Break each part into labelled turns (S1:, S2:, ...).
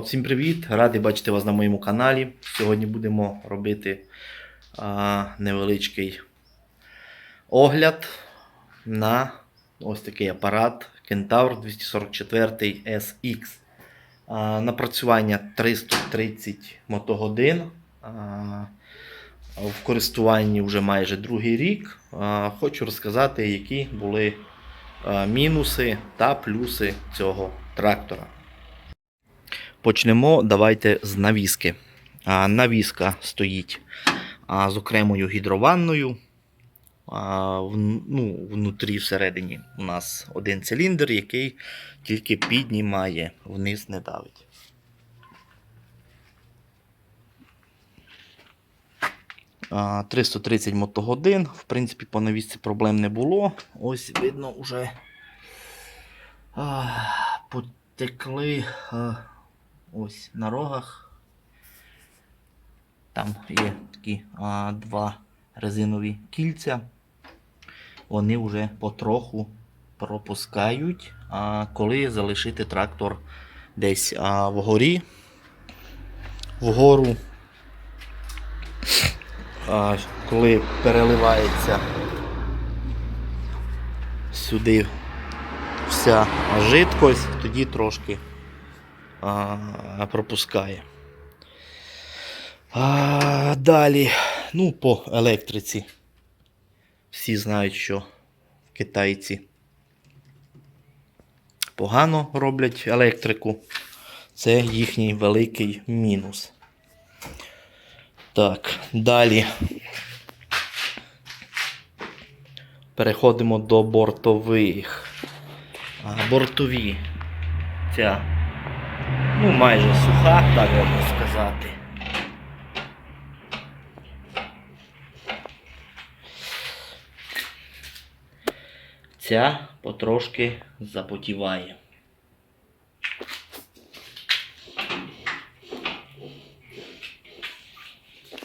S1: Народ, всім привіт! Радий бачити вас на моєму каналі. Сьогодні будемо робити а, невеличкий огляд на ось такий апарат Kentaur 244 SX. А, напрацювання 330 мотогодин. А, в користуванні вже майже другий рік. А, Хочу розказати, які були мінуси та плюси цього трактора. Почнемо давайте з навіски. А, навіска стоїть а, з окремою гідрованною. А, в, ну, внутрі всередині у нас один циліндр, який тільки піднімає, вниз не давить. А, 330 мотогодин. В принципі, по навісці проблем не було. Ось видно вже потекли. Ось на рогах. Там є такі а, два резинові кільця. Вони вже потроху пропускають, а коли залишити трактор десь а, вгорі, вгору, а, коли переливається сюди вся жидкость, тоді трошки пропускає. А, далі, ну, по електриці. Всі знають, що китайці погано роблять електрику. Це їхній великий мінус. Так, далі. Переходимо до бортових. А, бортові. Ця ну, майже суха, так можна сказати. Ця потрошки запотіває.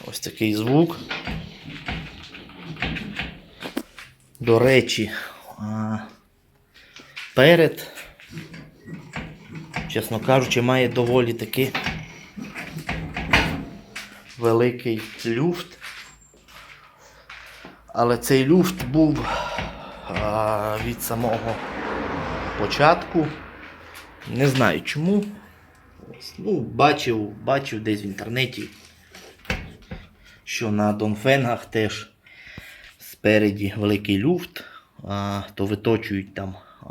S1: Ось такий звук. До речі, перед чесно кажучи, має доволі таки великий люфт. Але цей люфт був а, від самого початку. Не знаю чому. Ну, бачив, бачив десь в інтернеті, що на Донфенгах теж спереді великий люфт, а, то виточують там а,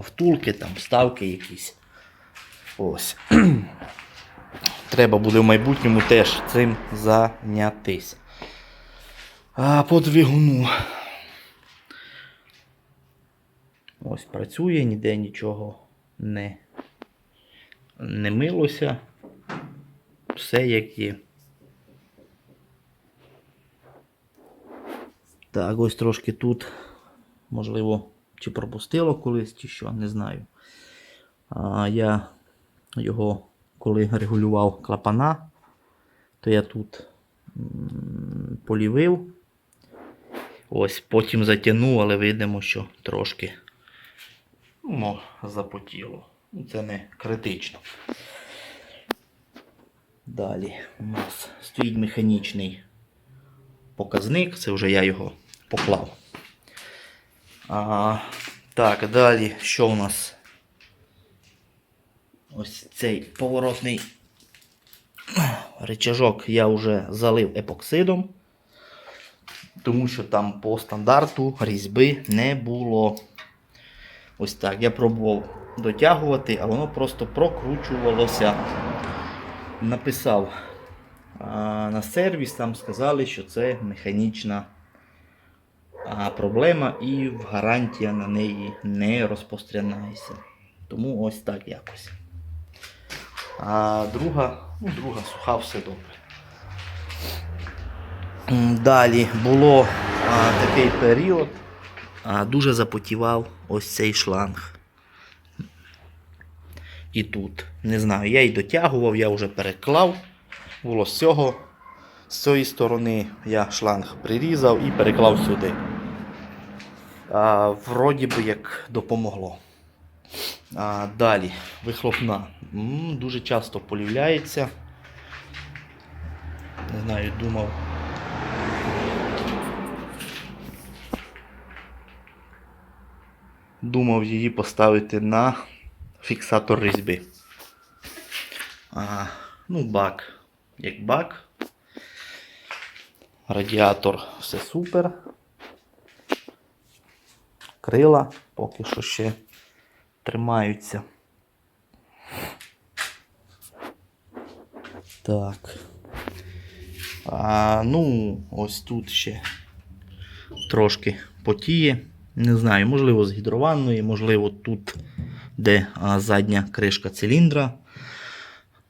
S1: втулки, там вставки якісь. Ось. Треба буде в майбутньому теж цим зайнятись. А по двигуну. Ось працює, ніде нічого не, не милося. Все як є. Так, ось трошки тут, можливо, чи пропустило колись, чи що, не знаю. А, я його, коли регулював клапана, то я тут полівив. Ось потім затягнув, але видимо, що трошки ну, запотіло. Ну, Це не критично. Далі у нас стоїть механічний показник, це вже я його поклав. А, так, далі що у нас? Ось цей поворотний речажок я вже залив епоксидом, тому що там по стандарту різьби не було. Ось так. Я пробував дотягувати, а воно просто прокручувалося. Написав а, на сервіс, там сказали, що це механічна а, проблема і гарантія на неї не розпространяється. Тому ось так якось. А друга, ну, друга суха, все добре. Далі було а, такий період, а, дуже запотівав ось цей шланг. І тут. Не знаю, я й дотягував, я вже переклав. Було з цього, з цієї сторони я шланг прирізав і переклав сюди. А, вроді би як допомогло. А, далі, вихлопна. М, дуже часто полювляється. Не знаю, думав. Думав її поставити на фіксатор різьби. А, ну, бак. Як бак. Радіатор все супер. Крила поки що ще тримаються. Так. А, ну, ось тут ще трошки потіє. Не знаю, можливо, з гідрованної, можливо, тут, де а, задня кришка циліндра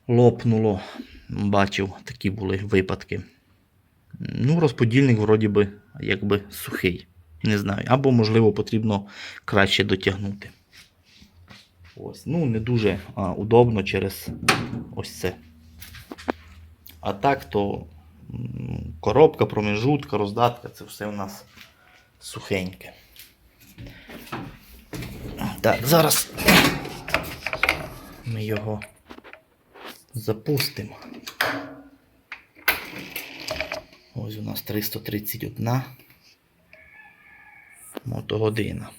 S1: лопнуло. Бачив, такі були випадки. Ну, розподільник, вроді би, якби сухий. Не знаю. Або, можливо, потрібно краще дотягнути. Ось, ну, не дуже а, удобно через ось це. А так, то коробка, промежутка, роздатка це все у нас сухеньке. Так, зараз ми його запустимо. Ось у нас 331 мотогодина.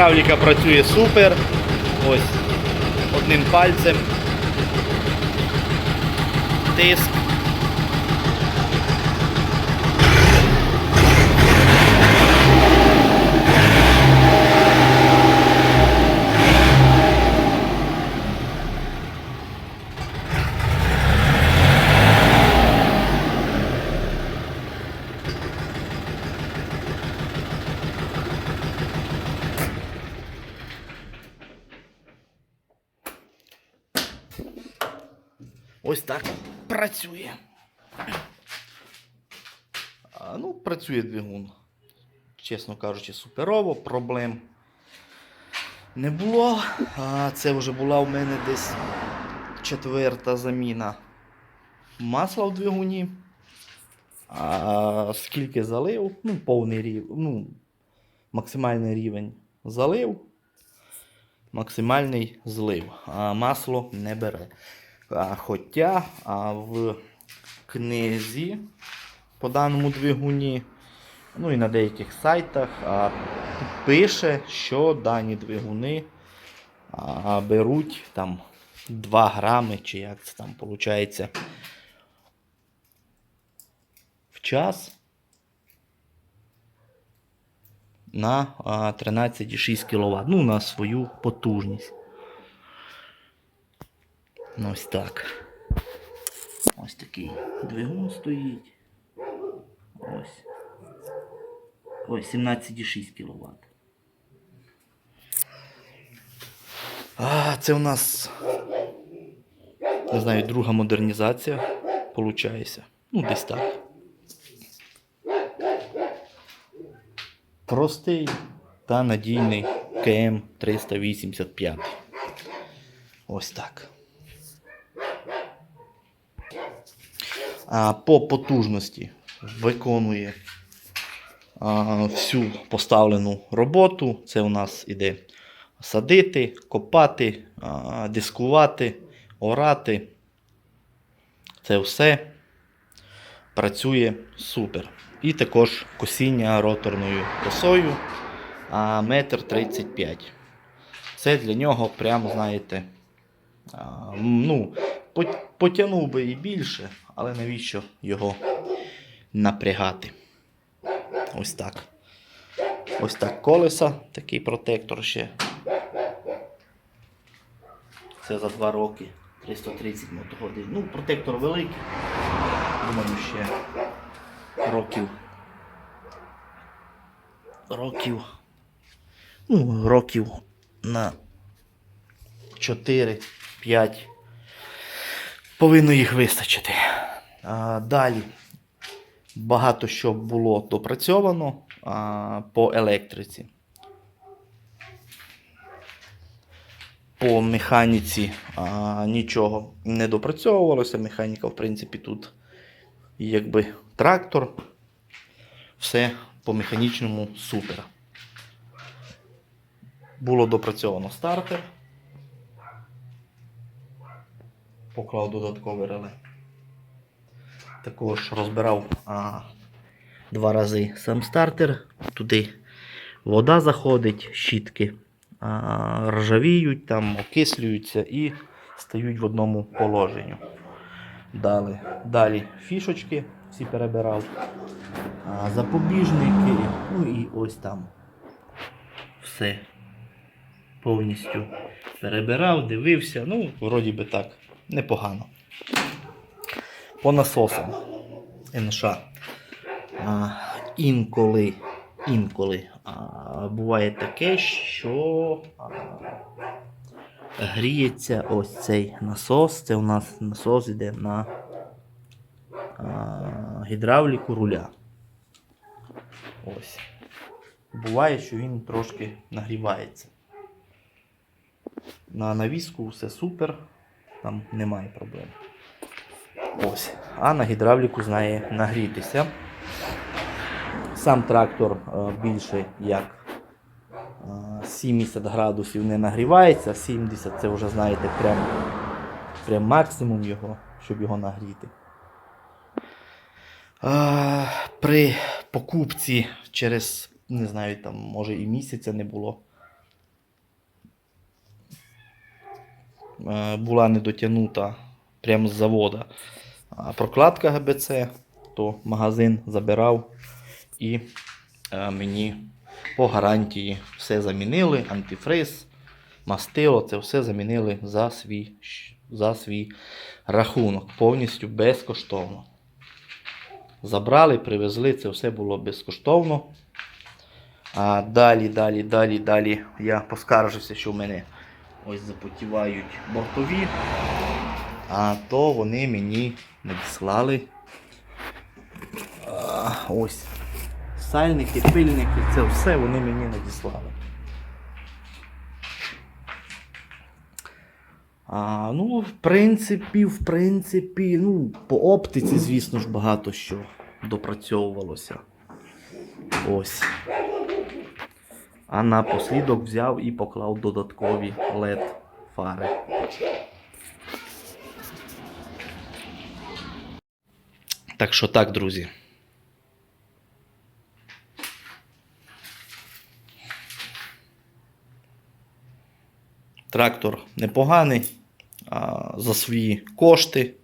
S1: Гідравліка працює супер. Ось одним пальцем. Тиск. Ось так працює. А, ну, працює двигун. Чесно кажучи, суперово, проблем не було. А це вже була у мене десь четверта заміна масла в двигуні. А скільки залив, ну, повний рівень, ну, максимальний рівень залив, максимальний злив, а масло не бере. А, Хоча а, в книзі по даному двигуні, ну і на деяких сайтах а, пише, що дані двигуни а, беруть там 2 грами, чи як це там виходить, в час на 13,6 кВт. Ну, на свою потужність. Ось так. Ось такий двигун стоїть. Ось. Ось 17,6 кВт. А, це у нас, не знаю, друга модернізація получається. Ну, десь так. Простий та надійний КМ 385. Ось так. А, по потужності виконує а, всю поставлену роботу. Це у нас іде садити, копати, а, дискувати, орати. Це все працює супер. І також косіння роторною косою а, метр 35. Це для нього прямо, знаєте, а, ну, потягнув би і більше, але навіщо його напрягати? Ось так. Ось так колеса, такий протектор ще. Це за 2 роки. 330 мотогодин. Ну, протектор великий. Думаю, ще років. Років. Ну, років на 4-5 повинно їх вистачити. А, далі. Багато що було допрацьовано а, по електриці. По механіці а, нічого не допрацьовувалося. Механіка, в принципі, тут якби трактор. Все по механічному супер. Було допрацьовано стартер. Поклав додаткове реле. Також розбирав а, два рази сам стартер. Туди вода заходить, щітки а, ржавіють, там окислюються і стають в одному положенні. Далі, далі фішочки всі перебирав, а, запобіжники, ну і ось там все повністю перебирав, дивився. Ну, вроді би так, непогано. По насосам НШ. А, інколи, інколи а, буває таке, що а, гріється ось цей насос. Це у нас насос йде на а, гідравліку руля. Ось. Буває, що він трошки нагрівається. На навіску все супер, там немає проблем. Ось. А на гідравліку знає нагрітися. Сам трактор е, більше як е, 70 градусів не нагрівається, 70 це вже, знаєте, прям, прям максимум його, щоб його нагріти. Е, При покупці через, не знаю, там, може і місяця не було. Е, Була не дотягнута прямо з завода а, прокладка ГБЦ, то магазин забирав і е, мені по гарантії все замінили, антифриз, мастило, це все замінили за свій, за свій рахунок, повністю безкоштовно. Забрали, привезли, це все було безкоштовно. А далі, далі, далі, далі я поскаржився, що в мене ось запотівають бортові. А то вони мені надіслали. Ось. Сальники, пильники, це все вони мені надіслали. А, ну, в принципі, в принципі, ну, по оптиці, звісно ж, багато що допрацьовувалося. Ось. А напослідок взяв і поклав додаткові LED Так що так, друзі. Трактор непоганий а, за свої кошти,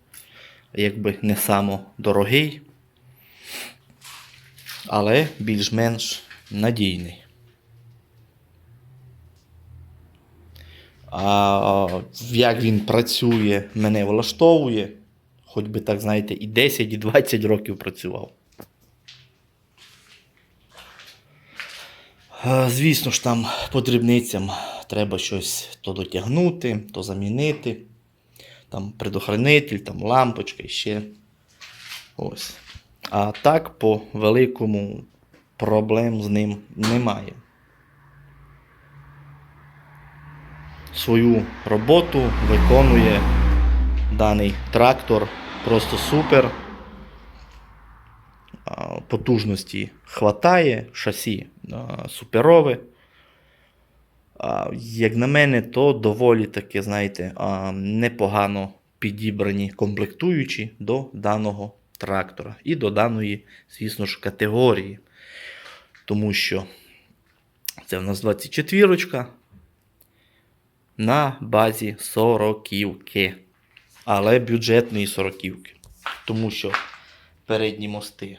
S1: якби не само дорогий, але більш-менш надійний. А, як він працює, мене влаштовує. Хоч би так, знаєте, і 10, і 20 років працював. Е, Звісно ж, там по дрібницям треба щось то дотягнути, то замінити. Там предохранитель, там лампочка і ще. Ось. А так, по великому проблем з ним немає. Свою роботу виконує даний трактор просто супер. Потужності хватає, шасі суперове. Як на мене, то доволі таки, знаєте, непогано підібрані комплектуючі до даного трактора і до даної, звісно ж, категорії. Тому що це в нас 24 на базі 40-ки але бюджетної сороківки. Тому що передні мости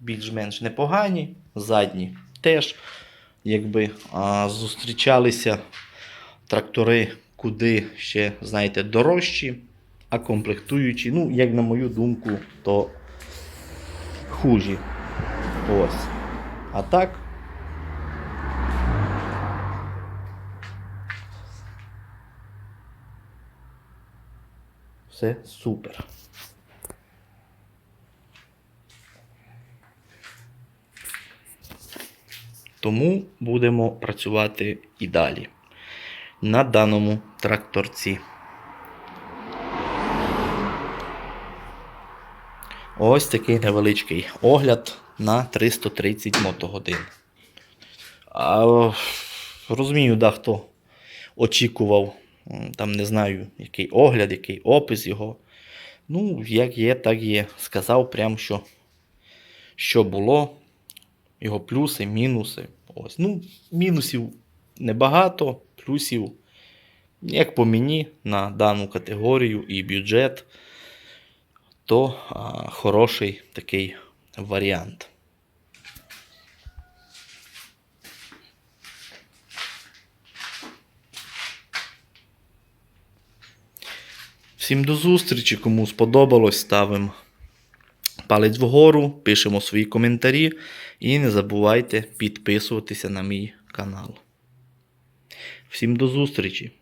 S1: більш-менш непогані, задні теж. Якби а, зустрічалися трактори, куди ще, знаєте, дорожчі, а комплектуючі, ну, як на мою думку, то хужі. Ось. А так. Це супер. Тому будемо працювати і далі на даному тракторці. Ось такий невеличкий огляд на 330 мотогодин. А, Розумію, да, хто очікував там не знаю, який огляд, який опис його. Ну, як є, так є. Сказав прям, що, що було, його плюси, мінуси. Ось. Ну, мінусів небагато, плюсів, як по мені, на дану категорію і бюджет, то а, хороший такий варіант. Всім до зустрічі, кому сподобалось, ставимо палець вгору, пишемо свої коментарі і не забувайте підписуватися на мій канал. Всім до зустрічі!